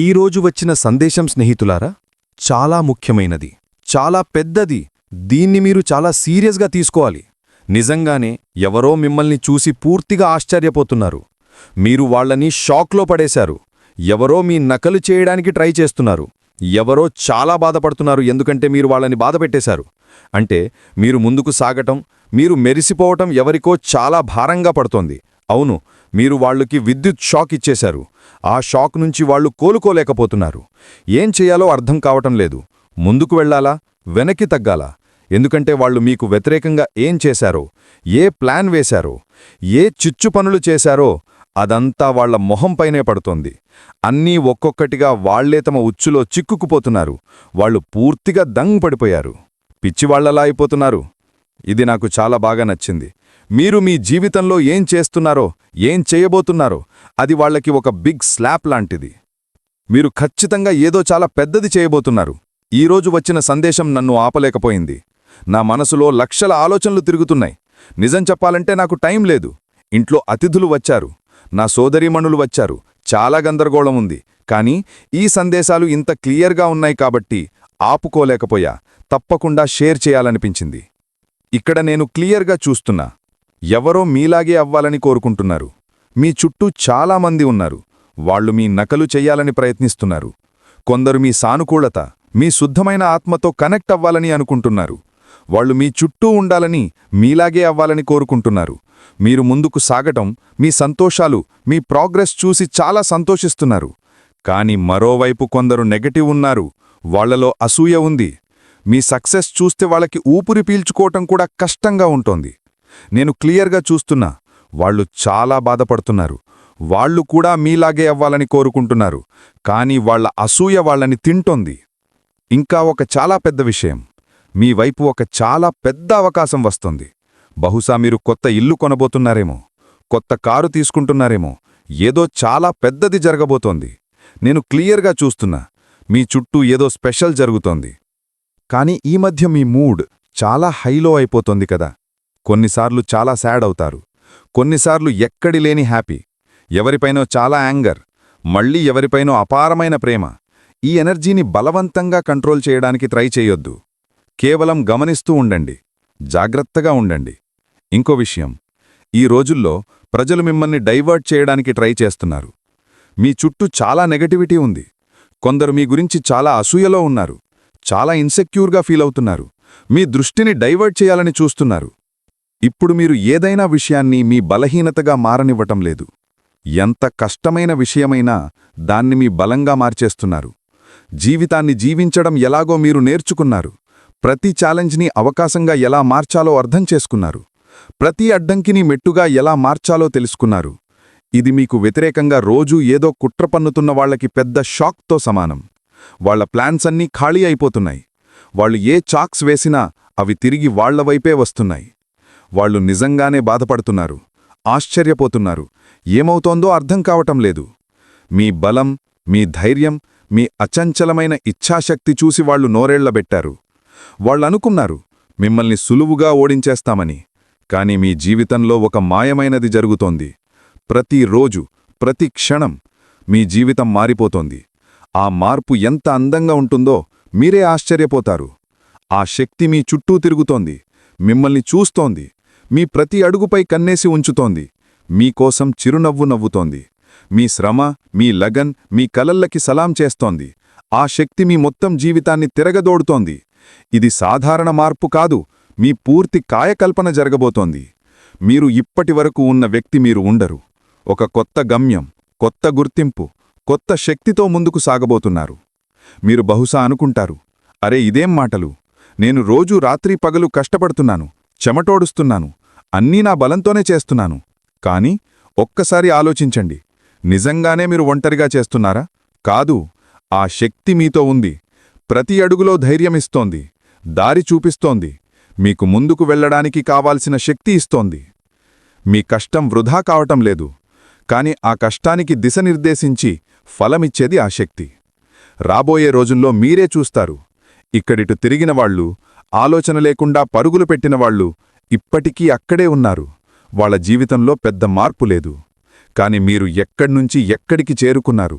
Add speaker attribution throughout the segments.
Speaker 1: ఈరోజు వచ్చిన సందేశం స్నేహితులారా చాలా ముఖ్యమైనది చాలా పెద్దది. దీన్ని మీరు చాలా సీరియస్గా తీసుకోవాలి. నిజంగానే ఎవరో మిమ్మల్ని చూసి పూర్తిగా ఆశ్చర్యపోతున్నారు. మీరు వాళ్ళని షాక్లో పడేశారు. ఎవరో మీ నకలు చేయడానికి ట్రై చేస్తున్నారు. ఎవరో చాలా బాధపడుతున్నారు ఎందుకంటే మీరు వాళ్ళని బాధపెట్టేశారు అంటే మీరు ముందుకు సాగటం మీరు మెరిసిపోవటం ఎవరికో చాలా భారంగా పడుతోంది. అవును మీరు వాళ్ళకి విద్యుత్ షాక్ ఇచ్చేశారు. ఆ షాక్ నుంచి వాళ్ళు కోలుకోలేకపోతున్నారు. ఏం చేయాలో అర్థం కావటం లేదు. ముందుకు వెళ్ళాలా? వెనక్కి తగ్గాలా? ఎందుకంటే వాళ్ళు మీకు వ్యతిరేకంగా ఏం చేశారో? ఏ ప్లాన్ వేశారో? ఏ చిచ్చు పనులు చేశారో? అదంతా వాళ్ళ మొహంపైనే పడుతోంది. అన్నీ ఒక్కొక్కటిగా వాళ్ళే తమ ఉచ్చులో చిక్కుకుపోతున్నారు. వాళ్ళు పూర్తిగా దంగ్ పడిపోయారు. పిచ్చివాళ్ళలా అయిపోతున్నారు. ఇది నాకు చాలా బాగా నచ్చింది. మీరు మీ జీవితంలో ఏం చేస్తున్నారో ఏం చేయబోతున్నారో అది వాళ్ళకి ఒక బిగ్ స్లాప్ లాంటిది. మీరు ఖచ్చితంగా ఏదో చాలా పెద్దది చేయబోతున్నారు. ఈరోజు వచ్చిన సందేశం నన్ను ఆపలేకపోయింది. నా మనసులో లక్షల ఆలోచనలు తిరుగుతున్నాయి. నిజం చెప్పాలంటే నాకు టైం లేదు. ఇంట్లో అతిథులు వచ్చారు. నా సోదరీమణులు వచ్చారు. చాలా గందరగోళం ఉంది. కానీ ఈ సందేశాలు ఇంత క్లియర్గా ఉన్నాయి కాబట్టి ఆపుకోలేకపోయా. తప్పకుండా షేర్ చేయాలనిపించింది. ఇక్కడ నేను క్లియర్గా చూస్తున్నా. ఎవరో మీలాగే అవ్వాలని కోరుకుంటున్నారు. మీ చుట్టూ చాలామంది ఉన్నారు. వాళ్ళు మీ నకలు చెయ్యాలని ప్రయత్నిస్తున్నారు. కొందరు మీ సానుకూలత మీ శుద్ధమైన ఆత్మతో కనెక్ట్ అవ్వాలని అనుకుంటున్నారు. వాళ్ళు మీ చుట్టూ ఉండాలని మీలాగే అవ్వాలని కోరుకుంటున్నారు. మీరు ముందుకు సాగటం మీ సంతోషాలు మీ ప్రోగ్రెస్ చూసి చాలా సంతోషిస్తున్నారు. కాని మరోవైపు కొందరు నెగటివ్ ఉన్నారు. వాళ్ళలో అసూయ ఉంది. మీ సక్సెస్ చూస్తే వాళ్ళకి ఊపిరి పీల్చుకోవటం కూడా కష్టంగా ఉంటోంది. నేను క్లియర్గా చూస్తున్నా. వాళ్ళు చాలా బాధపడుతున్నారు. వాళ్ళు కూడా మీలాగే అవ్వాలని కోరుకుంటున్నారు. కాని వాళ్ళ అసూయ వాళ్ళని తింటోంది. ఇంకా ఒక చాలా పెద్ద విషయం. మీ వైపు ఒక చాలా పెద్ద అవకాశం వస్తుంది. బహుశా మీరు కొత్త ఇల్లు కొనబోతున్నారేమో. కొత్త కారు తీసుకుంటున్నారేమో. ఏదో చాలా పెద్దది జరగబోతోంది. నేను క్లియర్గా చూస్తున్నా. మీ చుట్టూ ఏదో స్పెషల్ జరుగుతోంది. కాని ఈ మధ్య మీ మూడ్ చాలా హైలో అయిపోతోంది కదా. కొన్నిసార్లు చాలా శాడ్ అవుతారు. కొన్నిసార్లు ఎక్కడి లేని హ్యాపీ ఎవరిపైనో చాలా యాంగర్ మళ్ళీ ఎవరిపైనో అపారమైన ప్రేమ. ఈ ఎనర్జీని బలవంతంగా కంట్రోల్ చేయడానికి ట్రై చేయొద్దు. కేవలం గమనిస్తూ ఉండండి జాగ్రత్తగా ఉండండి. ఇంకో విషయం ఈ రోజుల్లో ప్రజలు మిమ్మల్ని డైవర్ట్ చేయడానికి ట్రై చేస్తున్నారు. మీ చుట్టూ చాలా నెగటివిటీ ఉంది. కొందరు మీ గురించి చాలా అసూయలో ఉన్నారు. చాలా ఇన్సెక్యూర్గా ఫీల్ అవుతున్నారు. మీ దృష్టిని డైవర్ట్ చేయాలని చూస్తున్నారు. ఇప్పుడు మీరు ఏదైనా విషయాన్ని మీ బలహీనతగా మారనివ్వటం లేదు. ఎంత కష్టమైన విషయమైనా దాన్ని మీ బలంగా మార్చేస్తున్నారు. జీవితాన్ని జీవించడం ఎలాగో మీరు నేర్చుకున్నారు. ప్రతి ఛాలెంజ్ని అవకాశంగా ఎలా మార్చాలో అర్థం చేసుకున్నారు. ప్రతి అడ్డంకిని మెట్టుగా ఎలా మార్చాలో తెలుసుకున్నారు. ఇది మీకు వ్యతిరేకంగా రోజూ ఏదో కుట్ర పన్నుతున్న వాళ్ళకి పెద్ద షాక్తో సమానం. వాళ్ళ ప్లాన్స్ అన్నీ ఖాళీ అయిపోతున్నాయి. వాళ్ళు ఏ చాక్స్ వేసినా అవి తిరిగి వాళ్ళవైపే వస్తున్నాయి. వాళ్ళు నిజంగానే బాధపడుతున్నారు ఆశ్చర్యపోతున్నారు. ఏమవుతోందో అర్థం కావటం లేదు. మీ బలం మీ ధైర్యం మీ అచంచలమైన ఇచ్ఛాశక్తి చూసి వాళ్ళు నోరేళ్ళబెట్టారు. వాళ్ళనుకున్నారు మిమ్మల్ని సులువుగా ఓడించేస్తామని. కాని మీ జీవితంలో ఒక మాయమైనది జరుగుతోంది. ప్రతిరోజు ప్రతి క్షణం మీ జీవితం మారిపోతోంది. ఆ మార్పు ఎంత అందంగా ఉంటుందో మీరే ఆశ్చర్యపోతారు. ఆ శక్తి మీ చుట్టూ తిరుగుతోంది. మిమ్మల్ని చూస్తోంది. మీ ప్రతి అడుగుపై కన్నేసి ఉంచుతోంది. మీకోసం చిరునవ్వు నవ్వుతోంది. మీ శ్రమ మీ లగన్ మీ కలల్లకి సలాం చేస్తోంది. ఆ శక్తి మీ మొత్తం జీవితాన్ని తిరగదోడుతోంది. ఇది సాధారణ మార్పు కాదు మీ పూర్తి కాయకల్పన జరగబోతోంది. మీరు ఇప్పటివరకు ఉన్న వ్యక్తి మీరు ఉండరు. ఒక కొత్త గమ్యం కొత్త గుర్తింపు కొత్త శక్తితో ముందుకు సాగబోతున్నారు. మీరు బహుశా అనుకుంటారు అరే ఇదేం మాటలు? నేను రోజూ రాత్రి పగలు కష్టపడుతున్నాను చెమటోడుస్తున్నాను అన్నీ నా బలంతోనే చేస్తున్నాను. కాని ఒక్కసారి ఆలోచించండి. నిజంగానే మీరు ఒంటరిగా చేస్తున్నారా? కాదు. ఆ శక్తి మీతో ఉంది. ప్రతి అడుగులో ధైర్యమిస్తోంది దారి చూపిస్తోంది. మీకు ముందుకు వెళ్ళడానికి కావాల్సిన శక్తి ఇస్తోంది. మీ కష్టం వృధా కావటం లేదు. కాని ఆ కష్టానికి దిశ నిర్దేశించి ఫలమిచ్చేది ఆ శక్తి. రాబోయే రోజుల్లో మీరే చూస్తారు. ఇక్కడిటు తిరిగిన వాళ్ళు ఆలోచన లేకుండా పరుగులు పెట్టినవాళ్ళు ఇప్పటికీ అక్కడే ఉన్నారు. వాళ్ళ జీవితంలో పెద్ద మార్పు లేదు. కాని మీరు ఎక్కడ్నుంచి ఎక్కడికి చేరుకున్నారు?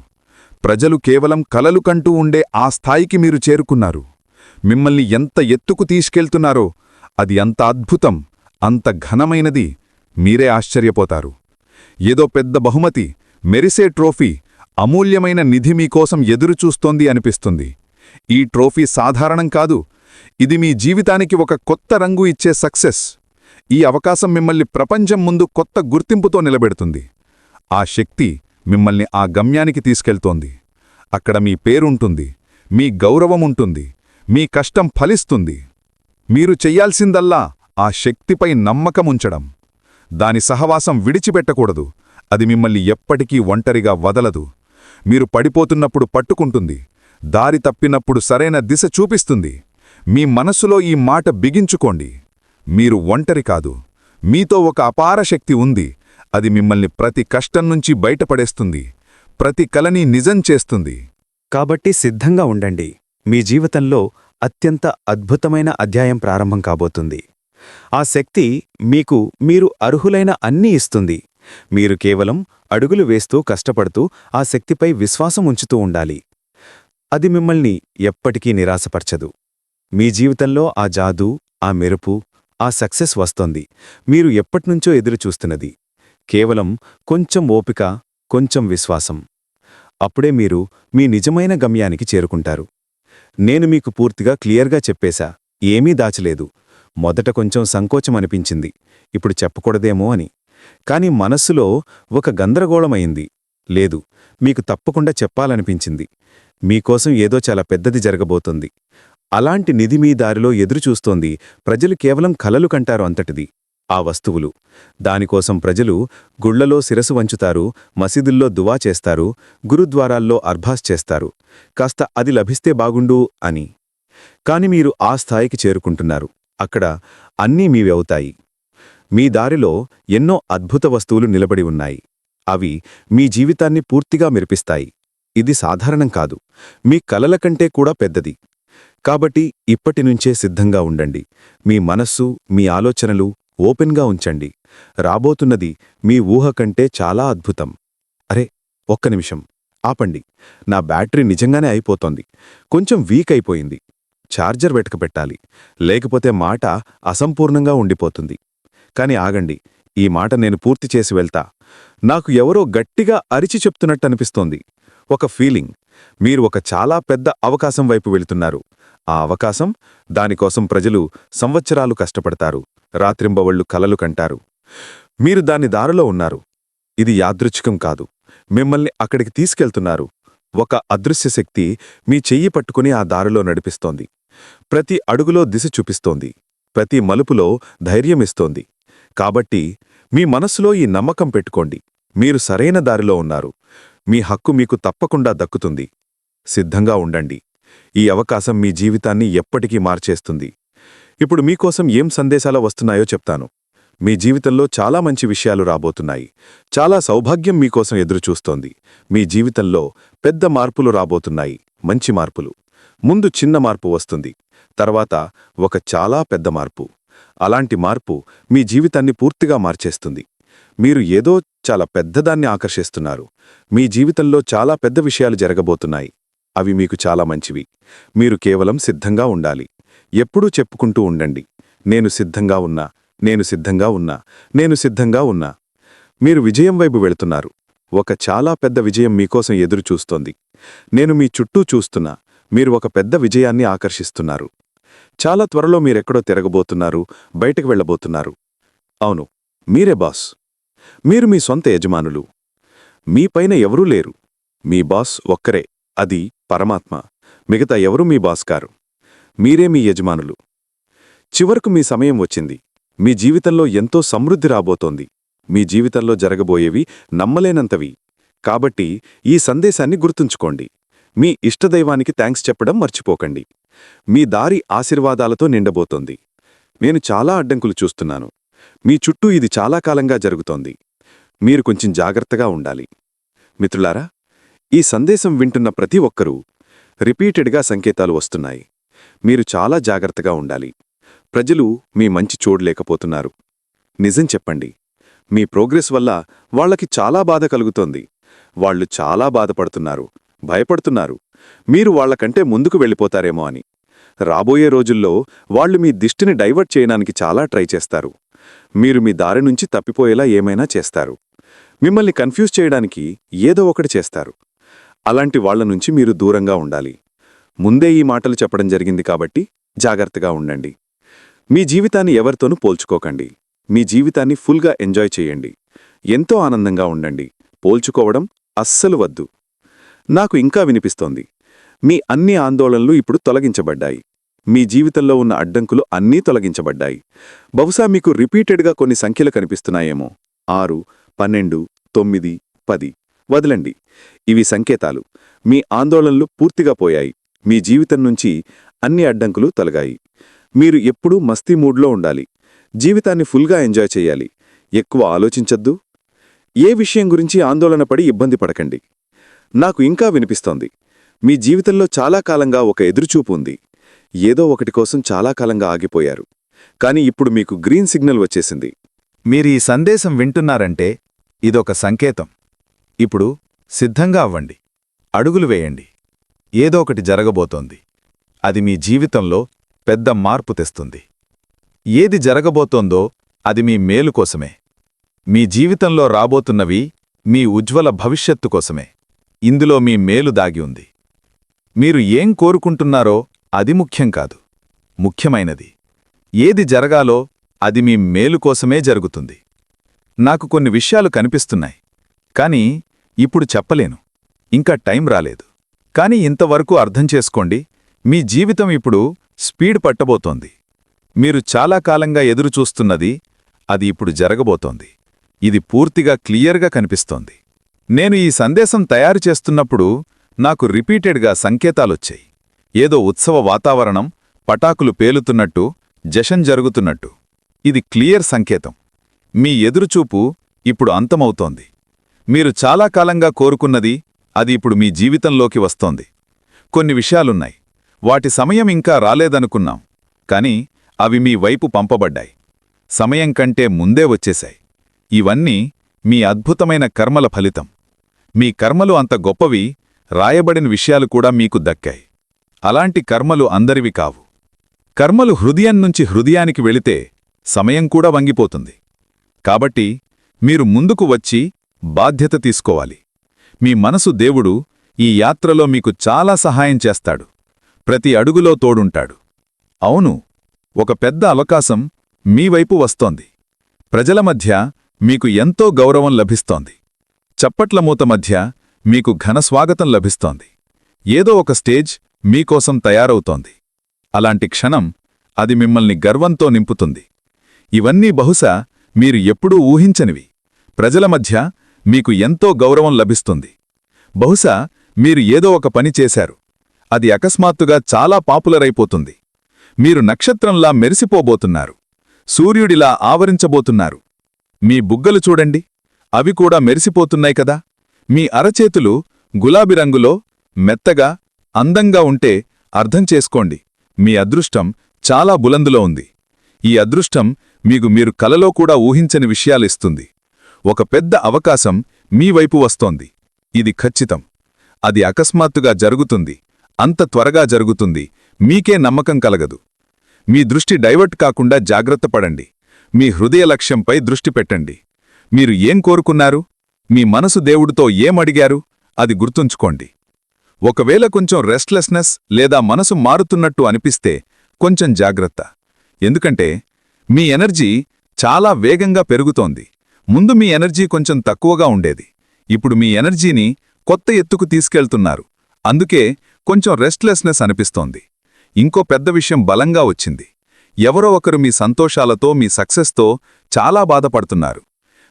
Speaker 1: ప్రజలు కేవలం కలలు కంటూ ఉండే ఆ స్థాయికి మీరు చేరుకున్నారు. మిమ్మల్ని ఎంత ఎత్తుకు తీసుకెళ్తున్నారో అది అంత అద్భుతం అంత ఘనమైనది మీరే ఆశ్చర్యపోతారు. ఏదో పెద్ద బహుమతి మెరిసే ట్రోఫీ అమూల్యమైన నిధి మీకోసం ఎదురుచూస్తోంది అనిపిస్తుంది. ఈ ట్రోఫీ సాధారణం కాదు. ఇది మీ జీవితానికి ఒక కొత్త రంగు ఇచ్చే సక్సెస్. ఈ అవకాశం మిమ్మల్ని ప్రపంచం ముందు కొత్త గుర్తింపుతో నిలబెడుతుంది. ఆ శక్తి మిమ్మల్ని ఆ గమ్యానికి తీసుకెళ్తోంది. అక్కడ మీ పేరుంటుంది మీ గౌరవముంటుంది మీ కష్టం ఫలిస్తుంది. మీరు చెయ్యాల్సిందల్లా ఆ శక్తిపై నమ్మకముంచడం. దాని సహవాసం విడిచిపెట్టకూడదు. అది మిమ్మల్ని ఎప్పటికీ ఒంటరిగా వదలదు. మీరు పడిపోతున్నప్పుడు పట్టుకుంటుంది. దారి తప్పినప్పుడు సరైన దిశ చూపిస్తుంది. మీ మనసులో ఈ మాట బిగించుకోండి. మీరు ఒంటరి కాదు. మీతో ఒక అపార శక్తి ఉంది. అది మిమ్మల్ని ప్రతి కష్టం నుంచి బయటపడేస్తుంది. ప్రతి కలని నిజం చేస్తుంది.
Speaker 2: కాబట్టి సిద్ధంగా ఉండండి. మీ జీవితంలో అత్యంత అద్భుతమైన అధ్యాయం ప్రారంభం కాబోతుంది. ఆ శక్తి మీకు మీరు అర్హులైన అన్నీ ఇస్తుంది. మీరు కేవలం అడుగులు వేస్తూ కష్టపడుతూ ఆ శక్తిపై విశ్వాసం ఉంచుతూ ఉండాలి. అది మిమ్మల్ని ఎప్పటికీ నిరాశపరచదు. మీ జీవితంలో ఆ జాదూ ఆ మెరుపు ఆ సక్సెస్ వస్తోంది. మీరు ఎప్పటినుంచో ఎదురుచూస్తున్నది. కేవలం కొంచెం ఓపిక కొంచెం విశ్వాసం. అప్పుడే మీరు మీ నిజమైన గమ్యానికి చేరుకుంటారు. నేను మీకు పూర్తిగా క్లియర్గా చెప్పేశా ఏమీ దాచలేదు. మొదట కొంచెం సంకోచం అనిపించింది. ఇప్పుడు చెప్పకూడదేమో అని. కాని మనస్సులో ఒక గందరగోళమైంది. లేదు మీకు తప్పకుండా చెప్పాలనిపించింది. మీకోసం ఏదో చాలా పెద్దది జరగబోతుంది. అలాంటి నిధి మీ దారిలో ఎదురుచూస్తోంది. ప్రజలు కేవలం కలలు కంటారు అంతటిది. ఆ వస్తువులు. దానికోసం ప్రజలు గుళ్ళలో శిరసు వంచుతారు మసీదుల్లో దువా చేస్తారు గురుద్వారాల్లో అర్భాస్ చేస్తారు. కాస్త అది లభిస్తే బాగుండు అని. కాని మీరు ఆ స్థాయికి చేరుకుంటున్నారు. అక్కడ అన్నీ మీవి అవుతాయి. మీ దారిలో ఎన్నో అద్భుత వస్తువులు నిలబడి ఉన్నాయి. అవి మీ జీవితాన్ని పూర్తిగా మెరిపిస్తాయి. ఇది సాధారణం కాదు. మీ కలల కంటే కూడా పెద్దది. కాబట్టి ఇప్పటినుంచే సిద్ధంగా ఉండండి. మీ మనస్సు మీ ఆలోచనలు ఓపెన్గా ఉంచండి. రాబోతున్నది మీ ఊహ కంటే చాలా అద్భుతం. అరే ఒక్క నిమిషం. ఆపండి. నా బ్యాటరీ నిజంగానే అయిపోతోంది. కొంచెం వీక్ అయిపోయింది. ఛార్జర్ వెతకపెట్టాలి లేకపోతే మాట అసంపూర్ణంగా ఉండిపోతుంది. కాని ఆగండి. ఈ మాట నేను పూర్తి చేసి వెళ్తా. నాకు ఎవరో గట్టిగా అరిచి చెప్తున్నట్టనిపిస్తోంది ఒక ఫీలింగ్. మీరు ఒక చాలా పెద్ద అవకాశం వైపు వెళుతున్నారు. ఆ అవకాశం దానికోసం ప్రజలు సంవత్సరాలు కష్టపడతారు రాత్రింబవళ్ళు కలలు కంటారు. మీరు దాని దారిలో ఉన్నారు. ఇది యాదృచ్ఛికం కాదు. మిమ్మల్ని అక్కడికి తీసుకెళ్తున్నారు. ఒక అదృశ్య శక్తి మీ చెయ్యి పట్టుకుని ఆ దారిలో నడిపిస్తోంది. ప్రతి అడుగులో దిశ చూపిస్తోంది. ప్రతి మలుపులో ధైర్యమిస్తోంది కాబట్టి మీ మనస్సులో ఈ నమ్మకం పెట్టుకోండి. మీరు సరైన దారిలో ఉన్నారు. మీ హక్కు మీకు తప్పకుండా దక్కుతుంది. సిద్ధంగా ఉండండి. ఈ అవకాశం మీ జీవితాన్ని ఎప్పటికీ మార్చేస్తుంది. ఇప్పుడు మీకోసం ఏం సందేశాలు వస్తున్నాయో చెప్తాను. మీ జీవితంలో చాలా మంచి విషయాలు రాబోతున్నాయి. చాలా సౌభాగ్యం మీకోసం ఎదురుచూస్తోంది. మీ జీవితంలో పెద్ద మార్పులు రాబోతున్నాయి. మంచి మార్పులు. ముందు చిన్న మార్పు వస్తుంది. తర్వాత ఒక చాలా పెద్ద మార్పు. అలాంటి మార్పు మీ జీవితాన్ని పూర్తిగా మార్చేస్తుంది. మీరు ఏదో చాలా పెద్దదాన్ని ఆకర్షిస్తున్నారు. మీ జీవితంలో చాలా పెద్ద విషయాలు జరగబోతున్నాయి. అవి మీకు చాలా మంచివి. మీరు కేవలం సిద్ధంగా ఉండాలి. ఎప్పుడూ చెప్పుకుంటూ ఉండండి. నేను సిద్ధంగా ఉన్నా నేను సిద్ధంగా ఉన్నా నేను సిద్ధంగా ఉన్నా. మీరు విజయం వైపు వెళుతున్నారు. ఒక చాలా పెద్ద విజయం మీకోసం ఎదురుచూస్తోంది నేను మీ చుట్టూ చూస్తున్నా. మీరు ఒక పెద్ద విజయాన్ని ఆకర్షిస్తున్నారు. చాలా త్వరలో మీరెక్కడో తిరగబోతున్నారు బయటకు వెళ్ళబోతున్నారు. అవును మీరే బాస్. మీరు మీ సొంత యజమానులు. మీపైన ఎవరూ లేరు. మీ బాస్ ఒక్కరే. అది పరమాత్మ మిగతా ఎవరూ మీ బాస్ కారు. మీరే మీ యజమానులు. చివరకు మీ సమయం వచ్చింది. మీ జీవితంలో ఎంతో సమృద్ధి రాబోతోంది. మీ జీవితంలో జరగబోయేవి నమ్మలేనంతవి. కాబట్టి ఈ సందేశాన్ని గుర్తుంచుకోండి. మీ ఇష్టదైవానికి థ్యాంక్స్ చెప్పడం మర్చిపోకండి. మీ దారి ఆశీర్వాదాలతో నిండబోతోంది. నేను చాలా అడ్డంకులు చూస్తున్నాను. మీ చుట్టూ ఇది చాలా కాలంగా జరుగుతోంది. మీరు కొంచెం జాగ్రత్తగా ఉండాలి. మిత్రులారా ఈ సందేశం వింటున్న ప్రతి ఒక్కరూ రిపీటెడ్గా సంకేతాలు వస్తున్నాయి. మీరు చాలా జాగ్రత్తగా ఉండాలి. ప్రజలు మీ మంచి చూడలేకపోతున్నారు నిజం చెప్పండి. మీ ప్రోగ్రెస్ వల్ల వాళ్ళకి చాలా బాధ కలుగుతోంది. వాళ్ళు చాలా బాధపడుతున్నారు. భయపడుతున్నారు. మీరు వాళ్ళకంటే ముందుకు వెళ్ళిపోతారేమో అని. రాబోయే రోజుల్లో వాళ్ళు మీ దిష్టిని డైవర్ట్ చేయడానికి చాలా ట్రై చేస్తారు. మీరు మీ దారి నుంచి తప్పిపోయేలా ఏమైనా చేస్తారు. మిమ్మల్ని కన్ఫ్యూజ్ చేయడానికి ఏదో ఒకటి చేస్తారు. అలాంటి వాళ్ళ నుంచి మీరు దూరంగా ఉండాలి. ముందే ఈ మాటలు చెప్పడం జరిగింది కాబట్టి జాగ్రత్తగా ఉండండి. మీ జీవితాన్ని ఎవరితోనూ పోల్చుకోకండి. మీ జీవితాన్ని ఫుల్గా ఎంజాయ్ చేయండి. ఎంతో ఆనందంగా ఉండండి. పోల్చుకోవడం అస్సలు వద్దు. నాకు ఇంకా వినిపిస్తోంది. మీ అన్ని ఆందోళనలు ఇప్పుడు తొలగించబడ్డాయి. మీ జీవితంలో ఉన్న అడ్డంకులు అన్నీ తొలగించబడ్డాయి. బహుశా మీకు రిపీటెడ్గా కొన్ని సంఖ్యలు కనిపిస్తున్నాయేమో. ఆరు పన్నెండు తొమ్మిది పది. వదలండి. ఇవి సంకేతాలు. మీ ఆందోళనలు పూర్తిగా పోయాయి. మీ జీవితం నుంచి అన్ని అడ్డంకులు తొలగాయి. మీరు ఎప్పుడూ మస్తీ మూడ్లో ఉండాలి. జీవితాన్ని ఫుల్గా ఎంజాయ్ చేయాలి. ఎక్కువ ఆలోచించద్దు. ఏ విషయం గురించి ఆందోళన పడి ఇబ్బంది పడకండి. నాకు ఇంకా వినిపిస్తోంది. మీ జీవితంలో చాలా కాలంగా ఒక ఎదురుచూపు ఉంది. ఏదో ఒకటి కోసం చాలా కాలంగా ఆగిపోయారు. కానీ ఇప్పుడు మీకు గ్రీన్ సిగ్నల్ వచ్చేసింది.
Speaker 1: మీరు ఈ సందేశం వింటున్నారంటే ఇదొక సంకేతం. ఇప్పుడు సిద్ధంగా అవ్వండి. అడుగులు వేయండి. ఏదో ఒకటి జరగబోతోంది. అది మీ జీవితంలో పెద్ద మార్పు తెస్తుంది. ఏది జరగబోతోందో అది మీ మేలు కోసమే. మీ జీవితంలో రాబోతున్నవి మీ ఉజ్వల భవిష్యత్తు కోసమే. ఇందులో మీ మేలు దాగి ఉంది. మీరు ఏం కోరుకుంటున్నారో అది ముఖ్యం కాదు. ముఖ్యమైనది. ఏది జరగాలో అది మీ మేలు కోసమే జరుగుతుంది. నాకు కొన్ని విషయాలు కనిపిస్తున్నాయి. కానీ ఇప్పుడు చెప్పలేను. ఇంకా టైం రాలేదు. కానీ ఇంతవరకు అర్థం చేసుకోండి మీ జీవితం ఇప్పుడు స్పీడ్ పట్టబోతోంది. మీరు చాలా కాలంగా ఎదురుచూస్తున్నది అది ఇప్పుడు జరగబోతోంది. ఇది పూర్తిగా క్లియర్గా కనిపిస్తోంది. నేను ఈ సందేశం తయారు చేస్తున్నప్పుడు నాకు రిపీటెడ్గా సంకేతాలొచ్చాయి. ఏదో ఉత్సవ వాతావరణం పటాకులు పేలుతున్నట్టు జషన్ జరుగుతున్నట్టు. ఇది క్లియర్ సంకేతం. మీ ఎదురుచూపు ఇప్పుడు అంతమవుతోంది. మీరు చాలా కాలంగా కోరుకున్నది అది ఇప్పుడు మీ జీవితంలోకి వస్తోంది. కొన్ని విషయాలున్నాయి. వాటి సమయం ఇంకా రాలేదనుకున్నాం. కాని అవి మీ వైపు పంపబడ్డాయి. సమయం కంటే ముందే వచ్చేశాయి. ఇవన్నీ మీ అద్భుతమైన కర్మల ఫలితం. మీ కర్మలు అంత గొప్పవి రాయబడిన విషయాలు కూడా మీకు దక్కాయి. అలాంటి కర్మలు అందరివి కావు. కర్మలు హృదయం నుంచి హృదయానికి వెళితే సమయం కూడా వంగిపోతుంది. కాబట్టి మీరు ముందుకు వచ్చి బాధ్యత తీసుకోవాలి. మీ మనసు దేవుడు ఈ యాత్రలో మీకు చాలా సహాయం చేస్తాడు. ప్రతి అడుగులో తోడుంటాడు. అవును ఒక పెద్ద అవకాశం మీ వైపు వస్తోంది. ప్రజల మధ్య మీకు ఎంతో గౌరవం లభిస్తోంది. చప్పట్ల మూత మధ్య మీకు ఘనస్వాగతం లభిస్తోంది. ఏదో ఒక స్టేజ్ మీకోసం తయారవుతోంది. అలాంటి క్షణం అది మిమ్మల్ని గర్వంతో నింపుతుంది. ఇవన్నీ బహుశా మీరు ఎప్పుడూ ఊహించనివి. ప్రజల మధ్య మీకు ఎంతో గౌరవం లభిస్తుంది. బహుశా మీరు ఏదో ఒక పని చేశారు. అది అకస్మాత్తుగా చాలా పాపులర్ అయిపోతుంది మీరు నక్షత్రంలా మెరిసిపోబోతున్నారు. సూర్యుడిలా ఆవరించబోతున్నారు. మీ బుగ్గలు చూడండి. అవి కూడా మెరిసిపోతున్నాయి కదా. మీ అరచేతులు గులాబీ రంగులో మెత్తగా అందంగా ఉంటే అర్థం చేసుకోండి. మీ అదృష్టం చాలా బులందులో ఉంది. ఈ అదృష్టం మీకు మీరు కలలో కూడా ఊహించని విషయాలిస్తుంది ఒక పెద్ద అవకాశం మీ వైపు వస్తోంది. ఇది ఖచ్చితం. అది అకస్మాత్తుగా జరుగుతుంది. అంత త్వరగా జరుగుతుంది. మీకే నమ్మకం కలగదు. మీ దృష్టి డైవర్ట్ కాకుండా జాగ్రత్త పడండి. మీ హృదయ లక్ష్యంపై దృష్టి పెట్టండి. మీరు ఏం కోరుకున్నారు? మీ మనసు దేవుడితో ఏమడిగారు అది గుర్తుంచుకోండి. ఒకవేళ కొంచెం రెస్ట్లెస్నెస్ లేదా మనసు మారుతున్నట్టు అనిపిస్తే కొంచెం జాగ్రత్త. ఎందుకంటే మీ ఎనర్జీ చాలా వేగంగా పెరుగుతోంది. ముందు మీ ఎనర్జీ కొంచెం తక్కువగా ఉండేది. ఇప్పుడు మీ ఎనర్జీని కొత్త ఎత్తుకు తీసుకెళ్తున్నారు. అందుకే కొంచెం రెస్ట్లెస్నెస్ అనిపిస్తోంది. ఇంకో పెద్ద విషయం బలంగా వచ్చింది. ఎవరో ఒకరు మీ సంతోషాలతో మీ సక్సెస్తో చాలా బాధపడుతున్నారు.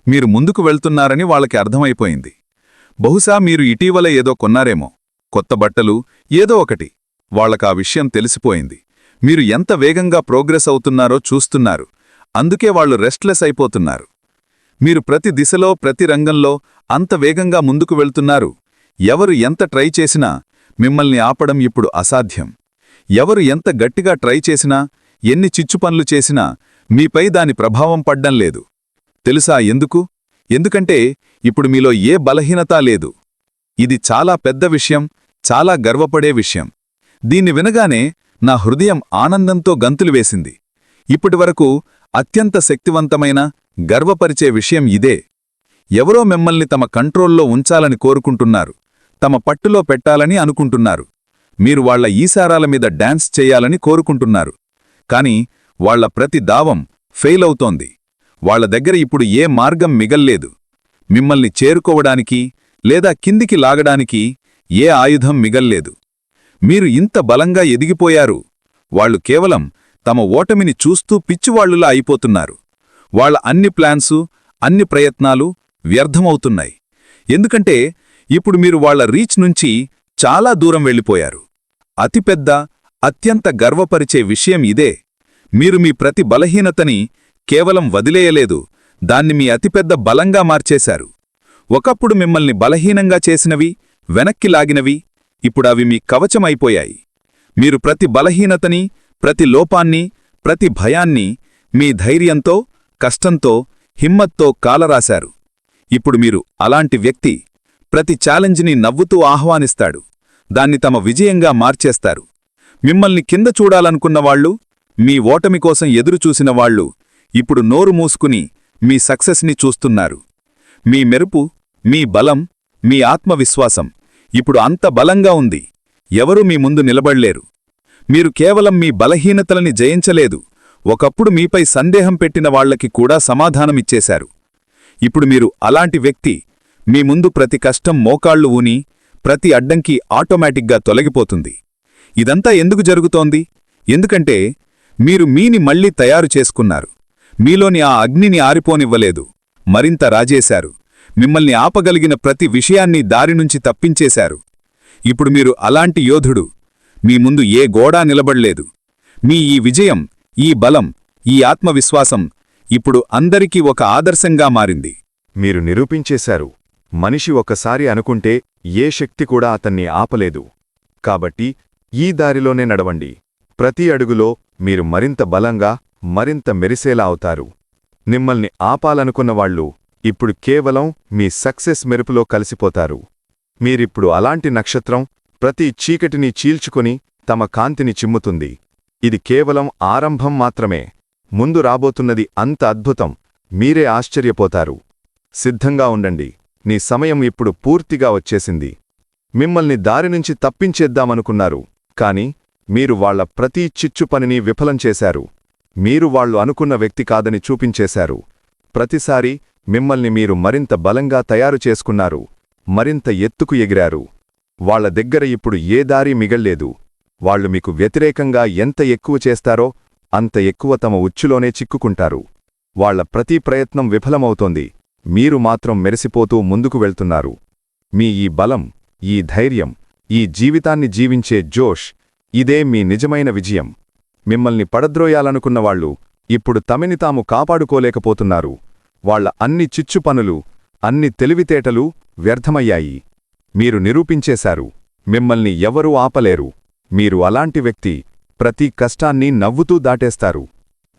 Speaker 1: మీరు ముందుకు వెళ్తున్నారని వాళ్ళకి అర్థమైపోయింది. బహుశా మీరు ఇటీవల ఏదో కొన్నారేమో. కొత్త బట్టలు ఏదో ఒకటి. వాళ్ళకా విషయం తెలిసిపోయింది. మీరు ఎంత వేగంగా ప్రోగ్రెస్ అవుతున్నారో చూస్తున్నారు. అందుకే వాళ్ళు రెస్ట్లెస్ అయిపోతున్నారు. మీరు ప్రతి దిశలో ప్రతి రంగంలో అంత వేగంగా ముందుకు వెళ్తున్నారు. ఎవరు ఎంత ట్రై చేసినా మిమ్మల్ని ఆపడం ఇప్పుడు అసాధ్యం. ఎవరు ఎంత గట్టిగా ట్రై చేసినా ఎన్ని చిచ్చుపనులు చేసినా మీపై దాని ప్రభావం పడ్డం లేదు. తెలుసా ఎందుకు? ఎందుకంటే ఇప్పుడు మీలో ఏ బలహీనత లేదు.
Speaker 3: ఇది చాలా పెద్ద విషయం చాలా గర్వపడే విషయం. దీన్ని వినగానే నా హృదయం ఆనందంతో గంతులు వేసింది. ఇప్పటివరకు అత్యంత శక్తివంతమైన గర్వపరిచే విషయం ఇదే. ఎవరో మిమ్మల్ని తమ కంట్రోల్లో ఉంచాలని కోరుకుంటున్నారు తమ పట్టులో పెట్టాలని అనుకుంటున్నారు. మీరు వాళ్ళ ఈసారాల మీద డాన్స్ చేయాలని కోరుకుంటున్నారు. కాని వాళ్ళ ప్రతి దావం ఫెయిల్ అవుతోంది. వాళ్ళ దగ్గర ఇప్పుడు ఏ మార్గం మిగల్లేదు. మిమ్మల్ని చేరుకోవడానికి లేదా కిందికి లాగడానికి ఏ ఆయుధం మిగల్లేదు. మీరు ఇంత బలంగా ఎదిగిపోయారు. వాళ్ళు కేవలం తమ ఓటమిని చూస్తూ పిచ్చివాళ్ళులా అయిపోతున్నారు. వాళ్ళ అన్ని ప్లాన్సు అన్ని ప్రయత్నాలు వ్యర్థమవుతున్నాయి. ఎందుకంటే ఇప్పుడు మీరు వాళ్ళ రీచ్ నుంచి చాలా దూరం వెళ్ళిపోయారు. అతిపెద్ద అత్యంత గర్వపరిచే విషయం ఇదే. మీరు మీ ప్రతి బలహీనతని కేవలం వదిలేయలేదు దాన్ని మీ అతిపెద్ద బలంగా మార్చేశారు. ఒకప్పుడు మిమ్మల్ని బలహీనంగా చేసినవి వెనక్కి లాగినవి ఇప్పుడవి మీ కవచమైపోయాయి. మీరు ప్రతి బలహీనతని ప్రతి లోపాన్ని ప్రతి భయాన్ని మీ ధైర్యంతో కష్టంతో హిమ్మత్తో కాలరాశారు. ఇప్పుడు మీరు అలాంటి వ్యక్తి ప్రతి ఛాలెంజ్ని నవ్వుతూ ఆహ్వానిస్తాడు. దాన్ని తమ విజయంగా మార్చేస్తారు. మిమ్మల్ని కింద చూడాలనుకున్నవాళ్ళు మీ ఓటమి కోసం ఎదురుచూసిన వాళ్ళు ఇప్పుడు నోరు మూసుకుని మీ సక్సెస్ని చూస్తున్నారు. మీ మెరుపు మీ బలం మీ ఆత్మవిశ్వాసం ఇప్పుడు అంత బలంగా ఉంది. ఎవరూ మీ ముందు నిలబడలేరు. మీరు కేవలం మీ బలహీనతలని జయించలేదు. ఒకప్పుడు మీపై సందేహం పెట్టిన వాళ్ళకి కూడా సమాధానమిచ్చేశారు. ఇప్పుడు మీరు అలాంటి వ్యక్తి మీ ముందు ప్రతి కష్టం మోకాళ్ళు ఊని ప్రతి అడ్డంకి ఆటోమేటిక్గా తొలగిపోతుంది. ఇదంతా ఎందుకు జరుగుతోంది? ఎందుకంటే మీరు మీని మళ్ళీ తయారు చేసుకున్నారు. మీలోని ఆ అగ్నిని ఆరిపోనివ్వలేదు. మరింత రాజేశారు. మిమ్మల్ని ఆపగలిగిన ప్రతి విషయాన్ని దారినుంచి తప్పించేశారు. ఇప్పుడు మీరు అలాంటి యోధుడు. మీ ముందు ఏ గోడా నిలబడలేదు. మీ ఈ విజయం ఈ బలం ఈ ఆత్మవిశ్వాసం ఇప్పుడు అందరికీ ఒక ఆదర్శంగా మారింది.
Speaker 1: మీరు నిరూపించేశారు. మనిషి ఒకసారి అనుకుంటే ఏ శక్తి కూడా అతన్ని ఆపలేదు. కాబట్టి ఈ దారిలోనే నడవండి. ప్రతి అడుగులో మీరు మరింత బలంగా మరింత మెరిసేలా అవుతారు. మిమ్మల్ని ఆపాలనుకున్నవాళ్ళు ఇప్పుడు కేవలం మీ సక్సెస్ మెరుపులో కలిసిపోతారు. మీరిప్పుడు అలాంటి నక్షత్రం ప్రతి చీకటిని చీల్చుకుని తమ కాంతిని చిమ్ముతుంది. ఇది కేవలం ఆరంభం మాత్రమే. ముందు రాబోతున్నది అంత అద్భుతం. మీరే ఆశ్చర్యపోతారు. సిద్ధంగా ఉండండి. నీ సమయం ఇప్పుడు పూర్తిగా వచ్చేసింది. మిమ్మల్ని దారినుంచి తప్పించేద్దామనుకున్నారు. కాని మీరు వాళ్ళ ప్రతి చిచ్చు పనిని విఫలం చేశారు. మీరు వాళ్ళు అనుకున్న వ్యక్తి కాదని చూపించేశారు. ప్రతిసారి మిమ్మల్ని మీరు మరింత బలంగా తయారు చేసుకున్నారు. మరింత ఎత్తుకు ఎగిరారు. వాళ్ళ దగ్గర ఇప్పుడు ఏ దారి మిగల్లేదు. వాళ్ళు మీకు వ్యతిరేకంగా ఎంత ఎక్కువ చేస్తారో అంత ఎక్కువ తమ ఉచ్చులోనే చిక్కుకుంటారు. వాళ్ళ ప్రతి ప్రయత్నం విఫలమవుతోంది. మీరు మాత్రం మెరిసిపోతూ ముందుకు వెళ్తున్నారు. మీ ఈ బలం ఈ ధైర్యం ఈ జీవితాన్ని జీవించే జోష్ ఇదే మీ నిజమైన విజయం. మిమ్మల్ని పడద్రోయాలనుకున్నవాళ్ళు ఇప్పుడు తమిని తాము కాపాడుకోలేకపోతున్నారు. వాళ్ళ అన్ని చిచ్చు పనులు అన్ని తెలివితేటలు వ్యర్థమయ్యాయి. మీరు నిరూపించేశారు. మిమ్మల్ని ఎవరూ ఆపలేరు. మీరు అలాంటి వ్యక్తి ప్రతి కష్టాన్ని నవ్వుతూ దాటేస్తారు.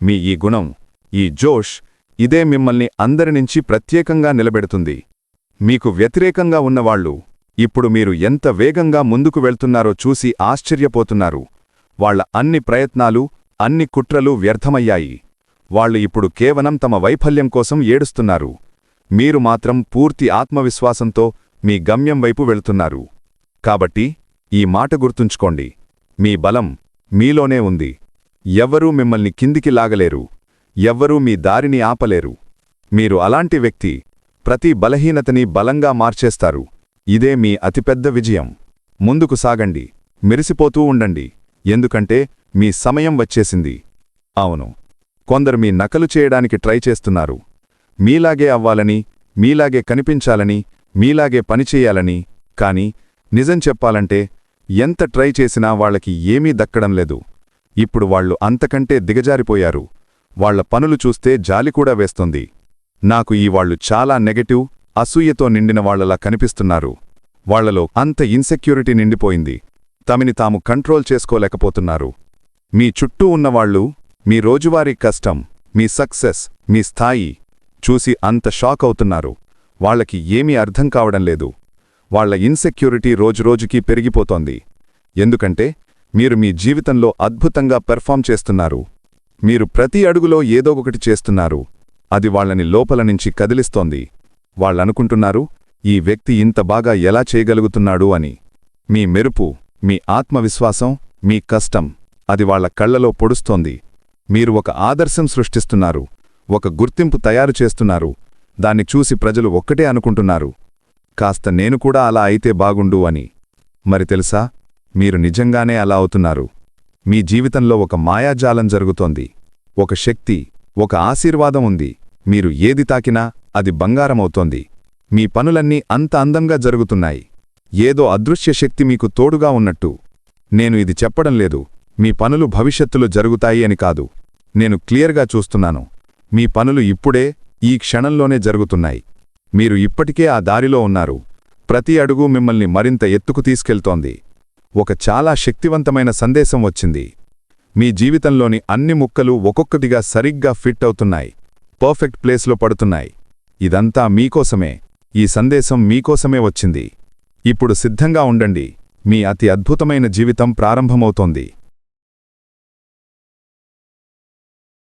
Speaker 1: మీ ఈ గుణం ఈ జోష్ ఇదే మిమ్మల్ని అందరినుంచి ప్రత్యేకంగా నిలబెడుతుంది. మీకు వ్యతిరేకంగా ఉన్నవాళ్ళు ఇప్పుడు మీరు ఎంత వేగంగా ముందుకు వెళ్తున్నారో చూసి ఆశ్చర్యపోతున్నారు. వాళ్ళ అన్ని ప్రయత్నాలు అన్ని కుట్రలు వ్యర్థమయ్యాయి. వాళ్ళు ఇప్పుడు కేవలం తమ వైఫల్యం కోసం ఏడుస్తున్నారు. మీరు మాత్రం పూర్తి ఆత్మవిశ్వాసంతో మీ గమ్యం వైపు వెళ్తున్నారు. కాబట్టి ఈ మాట గుర్తుంచుకోండి. మీ బలం మీలోనే ఉంది. ఎవ్వరూ మిమ్మల్ని కిందికి లాగలేరు. ఎవ్వరూ మీ దారిని ఆపలేరు. మీరు అలాంటి వ్యక్తి ప్రతి బలహీనతని బలంగా మార్చేస్తారు. ఇదే మీ అతిపెద్ద విజయం. ముందుకు సాగండి. మెరిసిపోతూ ఉండండి. ఎందుకంటే మీ సమయం వచ్చేసింది. అవును. కొందరు మీ నకలు చేయడానికి ట్రై చేస్తున్నారు. మీలాగే అవ్వాలని మీలాగే కనిపించాలని మీలాగే పనిచేయాలని కాని నిజం చెప్పాలంటే ఎంత ట్రై చేసినా వాళ్ళకి ఏమీ దక్కడం లేదు. ఇప్పుడు వాళ్ళు అంతకంటే దిగజారిపోయారు. వాళ్ళ పనులు చూస్తే జాలి కూడా వేస్తుంది. నాకు ఈ వాళ్ళు చాలా నెగటివ్ అసూయతో నిండిన వాళ్ళలా కనిపిస్తున్నారు. వాళ్ళలో అంత ఇన్సెక్యూరిటీ నిండిపోయింది. తమిని తాము కంట్రోల్ చేసుకోలేకపోతున్నారు. మీ చుట్టూ ఉన్నవాళ్ళు మీ రోజువారీ కష్టం మీ సక్సెస్ మీ స్థాయి చూసి అంత షాక్ అవుతున్నారు. వాళ్ళకి ఏమీ అర్థం కావడం లేదు. వాళ్ళ ఇన్సెక్యూరిటీ రోజురోజుకీ పెరిగిపోతోంది. ఎందుకంటే మీరు మీ జీవితంలో అద్భుతంగా పెర్ఫామ్ చేస్తున్నారు. మీరు ప్రతి అడుగులో ఏదో ఒకటి చేస్తున్నారు. అది వాళ్ళని లోపల నుంచి కదిలిస్తోంది. వాళ్ళనుకుంటున్నారు ఈ వ్యక్తి ఇంత బాగా ఎలా చేయగలుగుతున్నాడు అని. మీ మెరుపు మీ ఆత్మవిశ్వాసం మీ కష్టం అది వాళ్ళ కళ్ళలో పొడుస్తోంది. మీరు ఒక ఆదర్శం సృష్టిస్తున్నారు ఒక గుర్తింపు తయారు చేస్తున్నారు దాన్ని చూసి ప్రజలు ఒక్కటే అనుకుంటున్నారు. కాస్త నేను కూడా అలా అయితే బాగుండు అని. మరి తెలుసా? మీరు నిజంగానే అలా అవుతున్నారు. మీ జీవితంలో ఒక మాయాజాలం జరుగుతోంది. ఒక శక్తి ఒక ఆశీర్వాదం ఉంది. మీరు ఏది తాకినా అది బంగారమవుతోంది. మీ పనులన్నీ అంత అందంగా జరుగుతున్నాయి. ఏదో అదృశ్య శక్తి మీకు తోడుగా ఉన్నట్టు. నేను ఇది చెప్పడం లేదు. మీ పనులు భవిష్యత్తులో జరుగుతాయి అని కాదు. నేను క్లియర్గా చూస్తున్నాను. మీ పనులు ఇప్పుడే ఈ క్షణంలోనే జరుగుతున్నాయి. మీరు ఇప్పటికే ఆ దారిలో ఉన్నారు. ప్రతి అడుగు మిమ్మల్ని మరింత ఎత్తుకు తీసుకెళ్తోంది. ఒక చాలా శక్తివంతమైన సందేశం వచ్చింది. మీ జీవితంలోని అన్ని ముక్కలు ఒక్కొక్కటిగా సరిగ్గా ఫిట్ అవుతున్నాయి. పర్ఫెక్ట్ ప్లేస్లో పడుతున్నాయి. ఇదంతా మీకోసమే. ఈ సందేశం మీకోసమే వచ్చింది. ఇప్పుడు సిద్ధంగా ఉండండి. మీ అతి అద్భుతమైన జీవితం ప్రారంభమవుతోంది.